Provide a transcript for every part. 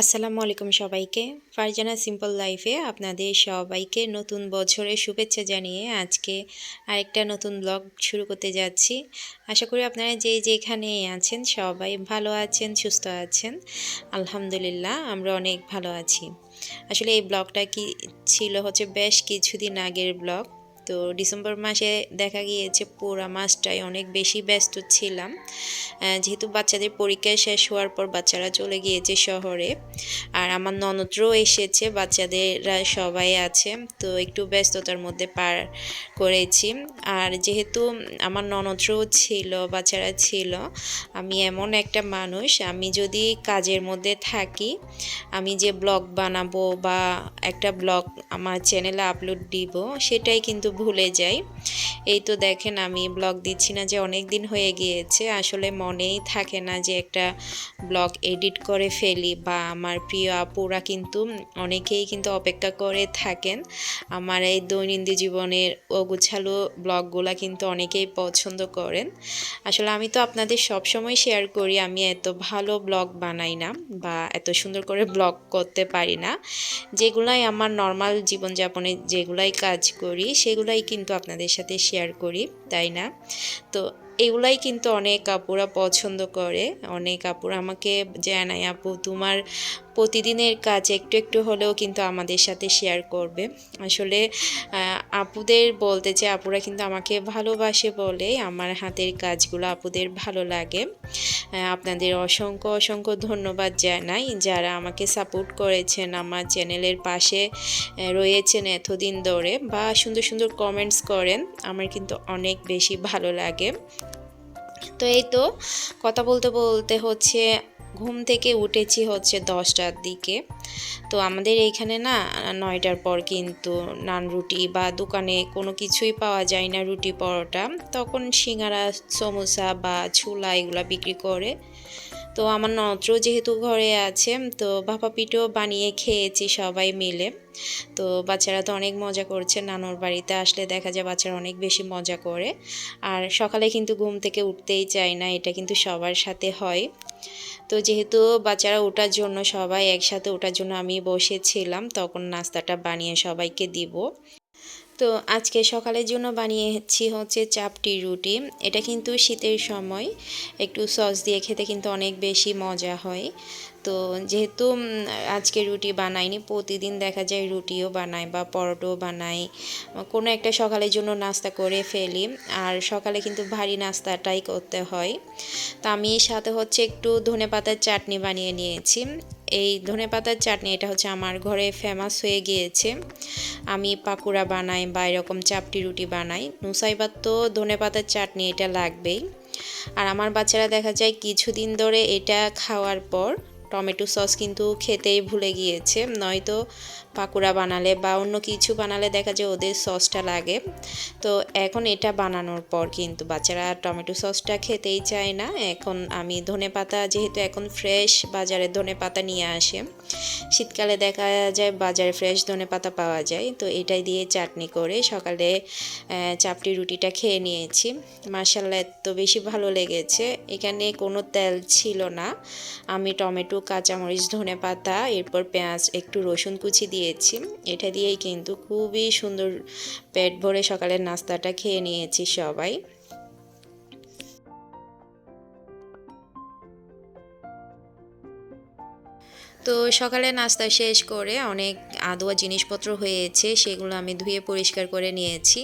আসসালামু আলাইকুম সবাইকে। ফারজানা সিম্পল লাইফে আপনাদের সবাইকে নতুন বছরের শুভেচ্ছা জানিয়ে আজকে আরেকটা নতুন ব্লগ শুরু করতে যাচ্ছি। আশা করি আপনারা যে যেখানে আছেন সবাই ভালো আছেন, সুস্থ আছেন। আলহামদুলিল্লাহ, আমরা অনেক ভালো আছি। আসলে এই ব্লগটা কি ছিল হচ্ছে বেশ কিছুদিন আগের ব্লগ তো ডিসেম্বর মাসে দেখা গিয়েছে পুরা মাসটাই অনেক বেশি ব্যস্ত ছিলাম। যেহেতু বাচ্চাদের পরীক্ষা শেষ হওয়ার পর বাচ্চারা চলে গিয়েছে শহরে। আর আমার ননদরাও এসেছে বাচ্চাদেররা সবাই আছে, তো একটু ব্যস্ততার মধ্যে পার করেছি। আর যেহেতু আমার ননদরাও ছিল, বাচ্চারা ছিল, আমি এমন একটা মানুষ, আমি যদি কাজের মধ্যে থাকি, আমি যে ব্লগ বানাবো বা একটা ব্লগ আমার চ্যানেলে আপলোড দিব, সেটাই কিন্তু ভুলে যাই। এই তো দেখেন আমি ব্লগ দিচ্ছি না যে অনেক দিন হয়ে গিয়েছে, আসলে মনেই থাকে না যে একটা ব্লগ এডিট করে ফেলি বা আমার প্রিয় আপুরা কিন্তু অনেকেই কিন্তু অপেক্ষা করে থাকেন। আমার এই দৈনন্দিন জীবনের অগুছালো ব্লগগুলা কিন্তু অনেকেই পছন্দ করেন। আসলে আমি তো আপনাদের সবসময় শেয়ার করি, আমি এত ভালো ব্লগ বানাই না বা এত সুন্দর করে ব্লগ করতে পারি না। যেগুলাই আমার নর্মাল জীবনযাপনে যেগুলাই কাজ করি সেগুলাই কিন্তু আপনাদের সাথে শেয়ার করি, তাই না? তো এগুলাই কিন্তু অনেক আপুরা পছন্দ করে, অনেক আপুরা আমাকে জানায়, আপু, তোমার প্রতিদিনের কাজ একটু একটু হলেও কিন্তু আমাদের সাথে শেয়ার করবে। আসলে আপুদের বলতে যে আপুরা কিন্তু আমাকে ভালোবাসে বলে, আমার হাতের কাজগুলো আপুদের ভালো লাগে। আপনাদের অসংখ্য অসংখ্য ধন্যবাদ জানাই যারা আমাকে সাপোর্ট করেছেন, আমার চ্যানেলের পাশে রয়েছেন এতদিন ধরে বা সুন্দর সুন্দর কমেন্টস করেন, আমার কিন্তু অনেক বেশি ভালো লাগে। তো এই তো, কথা বলতে বলতে হচ্ছে ঘুম থেকে উঠেছি হচ্ছে দশটার দিকে। তো আমাদের এইখানে না, নয়টার পর কিন্তু নান, রুটি বা দোকানে কোনো কিছুই পাওয়া যায় না রুটি পরোটা। তখন সিঙ্গারা, সমোসা বা ছোলা এগুলো বিক্রি করে। তো আমার নত্র যেহেতু ঘরে আছে, তো ভাপা পিঠেও বানিয়ে খেয়েছি সবাই মিলে। তো বাচ্চারা তো অনেক মজা করছে, নানুর বাড়িতে আসলে দেখা যায় বাচ্চারা অনেক বেশি মজা করে। আর সকালে কিন্তু ঘুম থেকে উঠতেই চায় না, এটা কিন্তু সবার সাথে হয়। তো যেহেতু বাচ্চারা ওঠার জন্য সবাই একসাথে ওঠার জন্য আমি বসেছিলাম, তখন নাস্তাটা বানিয়ে সবাইকে দিব। তো আজকে সকালের জন্য বানিয়েছি হচ্ছে চাপটি রুটি। এটা কিন্তু শীতের সময়, একটু সস দিয়ে খেতে কিন্তু অনেক বেশি মজা হয়। তো যেহেতু আজকে রুটি বানাইনি, প্রতিদিন দেখা যায় রুটিও বানাই বা পরোটাও বানাই। কোনো একটা সকালের জন্য নাস্তা করে ফেলি, আর সকালে কিন্তু ভারী নাস্তাটাই করতে হয়। তো আমি সাথে হচ্ছে একটু ধনে পাতার চাটনি বানিয়ে নিয়েছি। এই ধনে পাতার চাটনি, এটা হচ্ছে আমার ঘরে ফেমাস হয়ে গিয়েছে। আমি পাকুড়া বানাই বা এরকম চাপটি রুটি বানাই। নুসাইবার তো ধনে পাতার চাটনি এটা লাগবেই। আর আমার বাচ্চারা দেখা যায় কিছুদিন ধরে এটা খাওয়ার পর টমেটো সস কিন্তু খেতেই ভুলে গিয়েছে। নয়তো পাকোড়া বানালে বা অন্য কিছু বানালে দেখা যায় ওদের সসটা লাগে। তো এখন এটা বানানোর পর কিন্তু বাচ্চারা টমেটো সসটা খেতেই চায় না। এখন আমি ধনে পাতা যেহেতু এখন ফ্রেশ বাজারে ধনে পাতা নিয়ে আসে, শীতকালে দেখা যায় বাজারে ফ্রেশ ধনে পাতা পাওয়া যায়। তো এটাই দিয়ে চাটনি করে সকালে চাপটি রুটিটা খেয়ে নিয়েছি। মার্শাল্লাহ এত বেশি ভালো লেগেছে। এখানে কোনো তেল ছিল না। আমি টমেটো কাঁচামরিচ, ধনে পাতা, এরপর পেঁয়াজ, একটু রসুন কুচি দিয়েছি। এটা দিয়েই কিন্তু খুবই সুন্দর পেট ভরে সকালের নাস্তাটা খেয়ে নিয়েছি সবাই। তো সকালে নাস্তা শেষ করে অনেক আদোয়া জিনিসপত্র হয়েছে, সেগুলো আমি ধুয়ে পরিষ্কার করে নিয়েছি।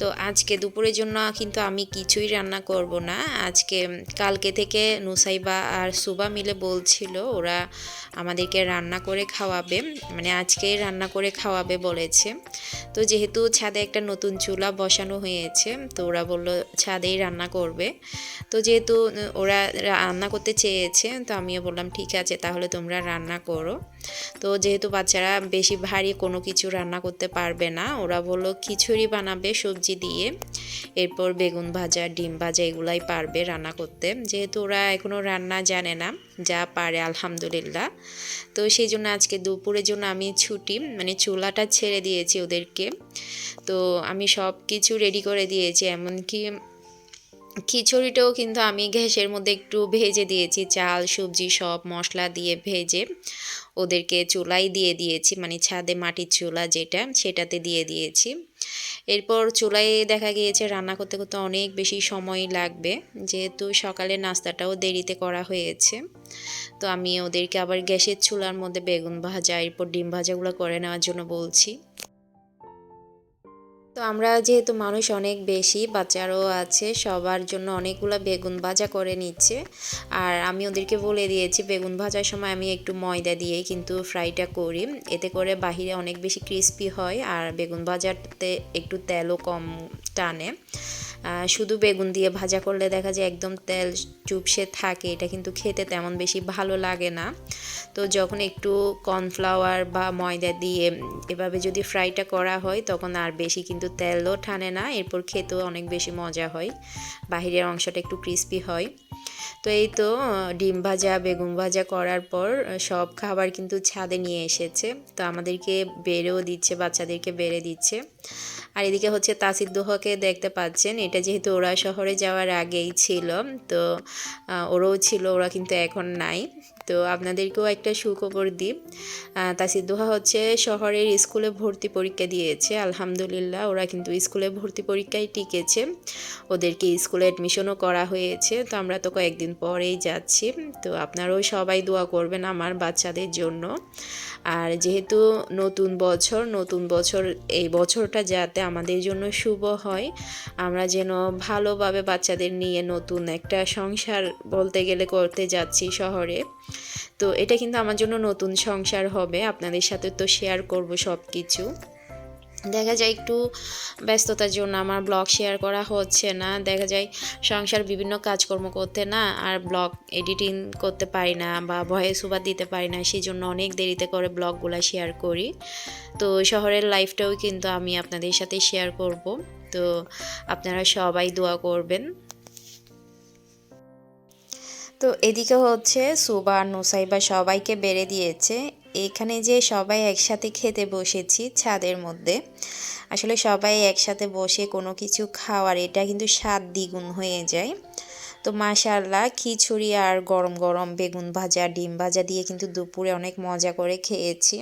তো আজকে দুপুরের জন্য কিন্তু আমি কিছুই রান্না করব না। আজকে কালকে থেকে নুসাইবা আর সুবা মিলে বলছিল ওরা আমাদেরকে রান্না করে খাওয়াবে মানে আজকে রান্না করে খাওয়াবে বলেছে। তো যেহেতু ছাদে একটা নতুন চুলা বসানো হয়েছে, তো ওরা বলল ছাদেই রান্না করবে। তো যেহেতু ওরা রান্না করতে চেয়েছে, তো আমিও বললাম, ঠিক আছে, তাহলে তোমরা রান্না করো। তো যেহেতু বাচ্চারা বেশি ভারী কোনো কিছু রান্না করতে পারবে না, ওরা বলল, খিচুড়ি বানাবে, সবজি দিয়ে এরপর বেগুন ভাজা, ডিম ভাজা এগুলাই পারবে রান্না করতে। যেহেতু ওরা এখনও রান্না জানে না, যা পারে আলহামদুলিল্লাহ। তো সেই জন্য আজকে দুপুরের জন্য আমি ছুটি মানে চুলাটা ছেড়ে দিয়েছি ওদেরকে। তো আমি সব কিছু রেডি করে দিয়েছি, এমনকি খিচুড়িটাও কিন্তু আমি গ্যাসের মধ্যে একটু ভেজে দিয়েছি। চাল, সবজি সব মশলা দিয়ে ভেজে ওদেরকে চুলাই দিয়ে দিয়েছি মানে ছাদে মাটির চুলা যেটা, সেটাতে দিয়ে দিয়েছি। এরপর চুলায় দেখা গিয়েছে রান্না করতে করতে অনেক বেশি সময় লাগবে, যেহেতু সকালে নাস্তাটাও দেরিতে করা হয়েছে। তো আমি ওদেরকে আবার গ্যাসের চুলার মধ্যে বেগুন ভাজা, এরপর ডিম ভাজাগুলো করে নেওয়ার জন্য বলছি। তো আমরা যেহেতু মানুষ অনেক বেশি, বাচ্চারও আছে, সবার জন্য অনেকগুলো বেগুন ভাজা করে নিচ্ছে। আর আমি ওদেরকে বলে দিয়েছি, বেগুন ভাজার সময় আমি একটু ময়দা দিয়ে কিন্তু ফ্রাইটা করি। এতে করে বাহিরে অনেক বেশি ক্রিস্পি হয় আর বেগুন ভাজাতে একটু তেলও কম টানে। শুধু বেগুন দিয়ে ভাজা করলে দেখা যায় একদম তেল চুপসে থাকে, এটা কিন্তু খেতে তেমন বেশি ভালো লাগে না। তো যখন একটু কর্নফ্লাওয়ার বা ময়দা দিয়ে এভাবে যদি ফ্রাইটা করা হয়, তখন আর বেশি কিন্তু তেলও ঠানে না, এরপর খেতেও অনেক বেশি মজা হয়। বাহিরের অংশটা একটু ক্রিস্পি হয়। তো এই তো, ডিম ভাজা, বেগুন ভাজা করার পর সব খাবার কিন্তু ছাদে নিয়ে এসেছে। তো আমাদেরকে বেড়েও দিচ্ছে, বাচ্চাদেরকে বেড়ে দিচ্ছে। আর এদিকে হচ্ছে তাসির দোহাকে দেখতে পাচ্ছেন, এটা যেহেতু ওরা শহরে যাওয়ার আগেই ছিল, তো ওরাও ছিল, ওরা কিন্তু এখন নাই। তো আপনাদেরকেও একটা সুখবর দিই তাসির দোহা হচ্ছে শহরের স্কুলে ভর্তি পরীক্ষা দিয়েছে, আলহামদুলিল্লাহ, ওরা কিন্তু স্কুলে ভর্তি পরীক্ষায় টিকেছে। ওদেরকে স্কুলে অ্যাডমিশনও করা হয়েছে। তো আমরা তো কয়েকদিন পরেই যাচ্ছি, তো আপনারাও সবাই দোয়া করবেন আমার বাচ্চাদের জন্য। আর যেহেতু নতুন বছর নতুন বছর, এই বছরটা যাতে আমাদের জন্য শুভ হয়, আমরা যেন ভালোভাবে বাচ্চাদের নিয়ে নতুন একটা সংসার বলতে গেলে করতে যাচ্ছি শহরে। তো এটা কিন্তু আমার জন্য নতুন সংসার হবে, আপনাদের সাথে তো শেয়ার করব সব কিছু দেখা যায় একটু ব্যস্ততার জন্য আমার ব্লগ শেয়ার করা হচ্ছে না। দেখা যায় সংসার বিভিন্ন কাজকর্ম করতে না আর ব্লগ এডিটিং করতে পারি না বা ভয়েস ওভার দিতে পারি না সেই জন্য অনেক দেরিতে করে ব্লগগুলো শেয়ার করি। তো শহরের লাইফটাও কিন্তু আমি আপনাদের সাথে শেয়ার করব। তো আপনারা সবাই দোয়া করবেন। তো এদিকে হচ্ছে সুবা নুসাইবা সবাইকে বেড়ে দিয়েছে। এখানে যে সবাই একসাথে খেতে বসেছি ছাদের মধ্যে, আসলে সবাই একসাথে বসে কোনো কিছু খাওয়ার, এটা কিন্তু স্বাদ দ্বিগুণ হয়ে যায়। তো মাশাল্লাহ খিচুড়ি আর গরম গরম বেগুন ভাজা, ডিম ভাজা দিয়ে কিন্তু দুপুরে অনেক মজা করে খেয়েছি।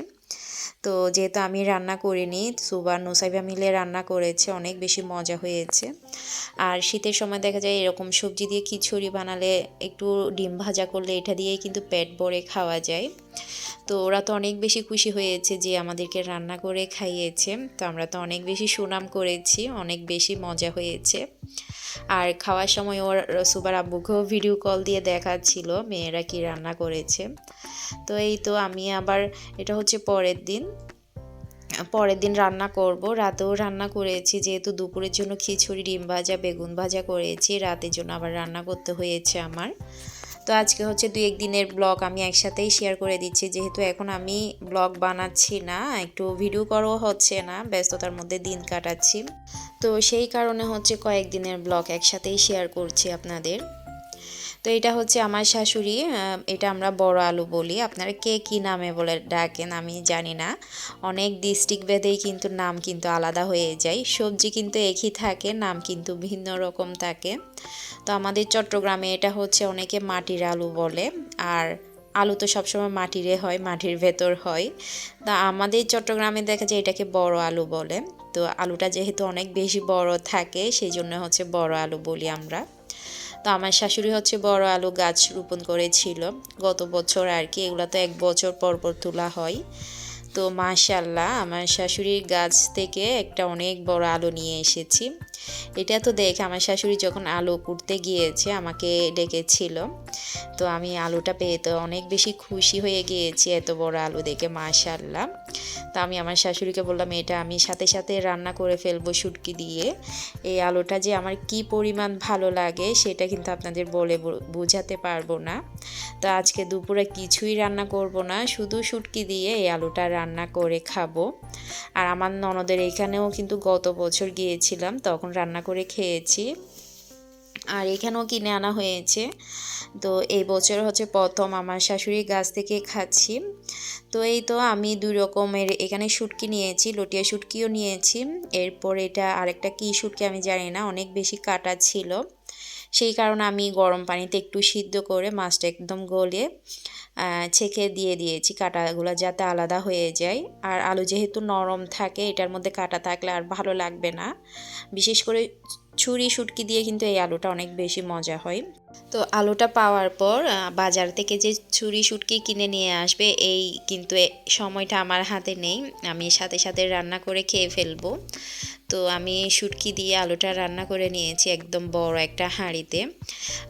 তো যেহেতু আমি রান্না করিনি সুবার নুসাইবা মিলে রান্না করেছে, অনেক বেশি মজা হয়েছে। আর শীতের সময় দেখা যায় এরকম সবজি দিয়ে খিচুড়ি বানালে একটু ডিম ভাজা করলে এটা দিয়েই কিন্তু পেট ভরে খাওয়া যায়। তো ওরা তো অনেক বেশি খুশি হয়েছে যে আমাদেরকে রান্না করে খাইয়েছে। তো আমরা তো অনেক বেশি সুনাম করেছি, অনেক বেশি মজা হয়েছে। আর খাওয়ার সময় ওর সুবার আব্বুকেও ভিডিও কল দিয়ে দেখাচ্ছিল মেয়েরা কি রান্না করেছে। তো এই তো আমি আবার, এটা হচ্ছে পরের দিন। পরের দিন রান্না করব। রাতেও রান্না করেছি, যেহেতু দুপুরের জন্য খিচুড়ি, ডিম ভাজা, বেগুন ভাজা করেছি, রাতের জন্য আবার রান্না করতে হয়েছে আমার। তো আজকে হচ্ছে দুই একদিনের ব্লগ আমি একসাথেই শেয়ার করে দিচ্ছি। যেহেতু এখন আমি ব্লগ বানাচ্ছি না, একটু ভিডিও করও হচ্ছে না, ব্যস্ততার মধ্যে দিন কাটাচ্ছি। তো সেই কারণে হচ্ছে কয়েকদিনের ব্লগ একসাথেই শেয়ার করছি আপনাদের। তো এটা হচ্ছে আমার শাশুড়ি এটা আমরা বড় আলু বলি। আপনারা কে কি নামে বলে ডাকেন আমি জানি না। অনেক ডিস্ট্রিক্ট ভেদেই কিন্তু নাম কিন্তু আলাদা হয়ে যায়। সবজি কিন্তু একই থাকে, নাম কিন্তু ভিন্ন রকম থাকে। তো আমাদের চট্টগ্রামে এটা হচ্ছে অনেকে মাটির আলু বলে। আর আলু তো সবসময় মাটিরে হয়, মাটির ভেতর হয়। তা আমাদের চট্টগ্রামে দেখা যায় এটাকে বড় আলু বলে। তো আলুটা যেহেতু অনেক বেশি বড় থাকে, সেই জন্য হচ্ছে বড় আলু বলি আমরা। তো আমার শাশুড়ি হচ্ছে বড় আলু গাছ রোপণ করেছিল। গত বছর আর কি, এগুলো তো এক বছর পর পর তোলা হয়। তো মাশাল্লাহ আমার শাশুড়ির গাছ থেকে একটা অনেক বড় আলু নিয়ে এসেছি। এটা তো দেখে, আমার শাশুড়ি যখন আলু কুড়তে গিয়েছে, আমাকে ডেকেছিল। তো আমি আলুটা পেয়ে তো অনেক বেশি খুশি হয়ে গিয়েছি এত বড় আলু দেখে মাশাল্লাহ তো আমি আমার শাশুড়িকে বললাম, এটা আমি সাথে সাথে রান্না করে ফেলব শুটকি দিয়ে। এই আলুটা যে আমার কি পরিমাণ ভালো লাগে, সেটা কিন্তু আপনাদের বলে বোঝাতে পারব না। তো আজকে দুপুরে কিছুই রান্না করব না, শুধু শুটকি দিয়ে এই আলুটা রান্না করে খাব। আর আমার ননদের এখানেও কিন্তু গত বছর গিয়েছিলাম, তখন রান্না করে খেয়েছি। আর এখানেও কিনে আনা হয়েছে। তো এই বছর হচ্ছে প্রথম আমার শাশুড়ির গাছ থেকে খাচ্ছি। তো এই তো আমি দুই রকমের, এখানে শুটকি নিয়েছি, লটিয়া শুটকিও নিয়েছি। এরপর এটা আরেকটা কী শুটকি আমি জানি না, অনেক বেশি কাটা ছিল। সেই কারণে আমি গরম পানিতে একটু সিদ্ধ করে মাছটা একদম গলে ছেঁকে দিয়ে দিয়েছি কাঁটাগুলো যাতে আলাদা হয়ে যায়। আর আলু যেহেতু নরম থাকে, এটার মধ্যে কাঁটা থাকলে আর ভালো লাগবে না। বিশেষ করে ছুরি শুটকি দিয়ে কিন্তু এই আলুটা অনেক বেশি মজা হয়। তো আলুটা পাওয়ার পর বাজার থেকে যে ছুরি শুটকি কিনে নিয়ে আসবে, এই কিন্তু সময়টা আমার হাতে নেই। আমি সাথে সাথে রান্না করে খেয়ে ফেলব। তো আমি শুটকি দিয়ে আলুটা রান্না করে নিয়েছি একদম বড় একটা হাঁড়িতে।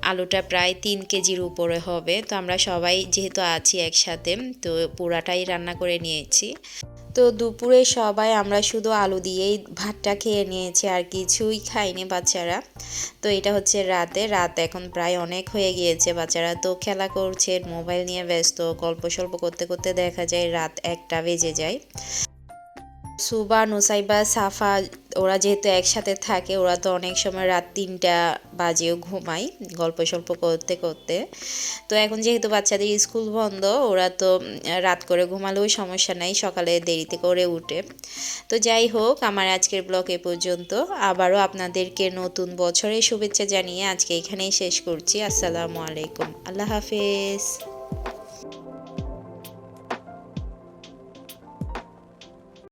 আলুটা প্রায় তিন কেজির উপরে হবে। তো আমরা সবাই যেহেতু আছি একসাথে, তো পুরাটাই রান্না করে নিয়েছি। তো দুপুরে সবাই আমরা শুধু আলু দিয়েই ভাতটা খেয়ে নিয়েছি, আর কিছুই খাইনি বাচ্চারা। তো এটা হচ্ছে রাতে, রাত এখন প্রায় অনেক হয়ে গিয়েছে বাচ্চারা। তো খেলা করছে, মোবাইল নিয়ে ব্যস্ত গল্প সল্প করতে করতে দেখা যায় রাত একটা বেজে যায়। সুবা, নুসাইবা, সাফা, ওরা যেহেতু একসাথে থাকে, ওরা তো অনেক সময় রাত তিনটা বাজেও ঘুমায় গল্প সল্প করতে করতে। তো এখন যেহেতু বাচ্চাদের স্কুল বন্ধ, ওরা তো রাত করে ঘুমালেও সমস্যা নাই, সকালে দেরিতে করে উঠে। তো যাই হোক, আমার আজকের ব্লগ এ পর্যন্ত। আবারও আপনাদেরকে নতুন বছরের শুভেচ্ছা জানিয়ে আজকে এখানেই শেষ করছি। আসসালামু আলাইকুম। আল্লাহ হাফেজ।